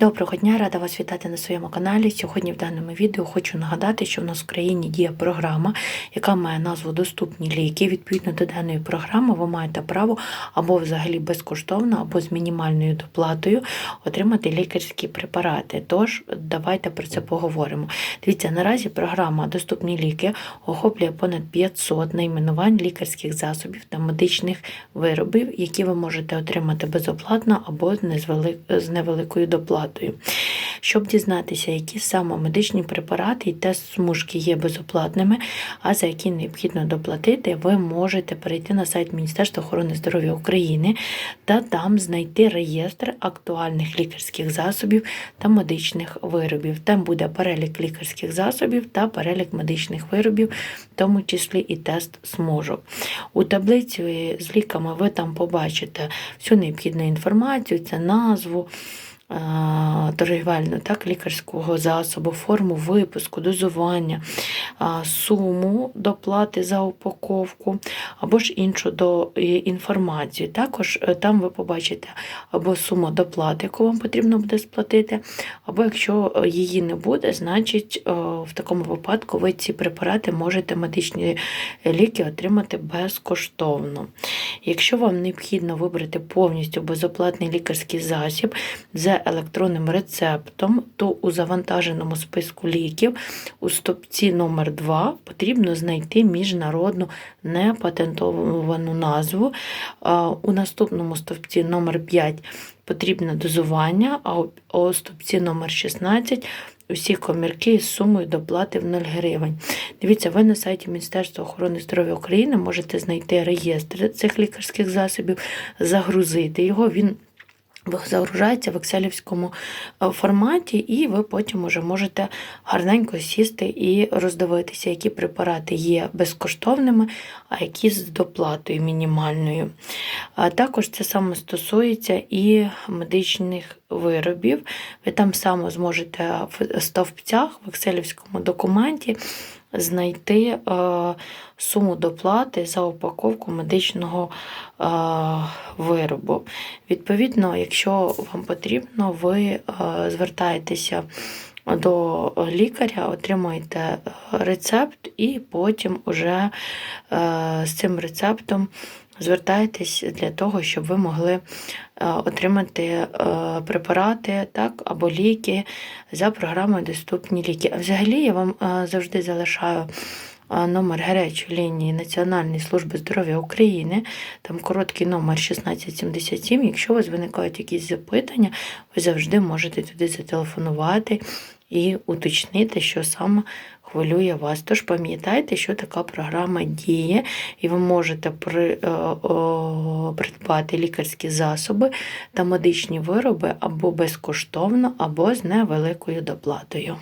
Доброго дня, рада вас вітати на своєму каналі. Сьогодні в даному відео хочу нагадати, що в нас в країні діє програма, яка має назву Доступні ліки. Відповідно до даної програми, ви маєте право або взагалі безкоштовно, або з мінімальною доплатою отримати лікарські препарати. Тож давайте про це поговоримо. Дивіться, наразі програма Доступні ліки охоплює понад 500 найменувань лікарських засобів та медичних виробів, які ви можете отримати безоплатно або з невеликою доплатою. Щоб дізнатися, які саме медичні препарати і тест смужки є безоплатними, а за які необхідно доплатити, ви можете перейти на сайт Міністерства охорони здоров'я України та там знайти реєстр актуальних лікарських засобів та медичних виробів. Там буде перелік лікарських засобів та перелік медичних виробів, в тому числі і тест смужок. У таблиці з ліками ви там побачите всю необхідну інформацію, це назву торгівельну, так, лікарського засобу, форму випуску, дозування, суму доплати за упаковку або ж іншу до інформацію. Також е, там ви побачите або суму доплати, яку вам потрібно буде сплатити, або якщо е, її не буде, значить е, в такому випадку ви ці препарати можете медичні ліки отримати безкоштовно. Якщо вам необхідно вибрати повністю безоплатний лікарський засіб за електронним рецептом, то у завантаженому списку ліків у стопці номер 2 потрібно знайти міжнародну непатентовану назву. У наступному стовпці номер 5 потрібне дозування, а у- стовпці номер 16 усі комірки з сумою доплати в 0 гривень. Дивіться, ви на сайті Міністерства охорони здоров'я України можете знайти реєстр цих лікарських засобів, загрузити його. Він загружається в екселівському е, форматі, і ви потім уже можете гарненько сісти і роздивитися, які препарати є безкоштовними, а які з доплатою мінімальною. Також це саме стосується і медичних виробів. Ви там само зможете в стовпцях в екселівському документі знайти е, суму доплати за упаковку медичного е, виробу. Відповідно, якщо вам потрібно, ви е, звертаєтеся до лікаря, отримуєте рецепт, і потім уже з цим рецептом звертаєтесь для того, щоб ви могли е, отримати е, препарати так, або ліки за програмою Доступні ліки. А взагалі я вам е, завжди залишаю. Номер гарячої лінії Національної служби здоров'я України, там короткий номер 1677. Якщо у вас виникають якісь запитання, ви завжди можете туди зателефонувати і уточнити, що саме хвилює вас. Тож пам'ятайте, що така програма діє, і ви можете при, о, о, придбати лікарські засоби та медичні вироби або безкоштовно, або з невеликою доплатою.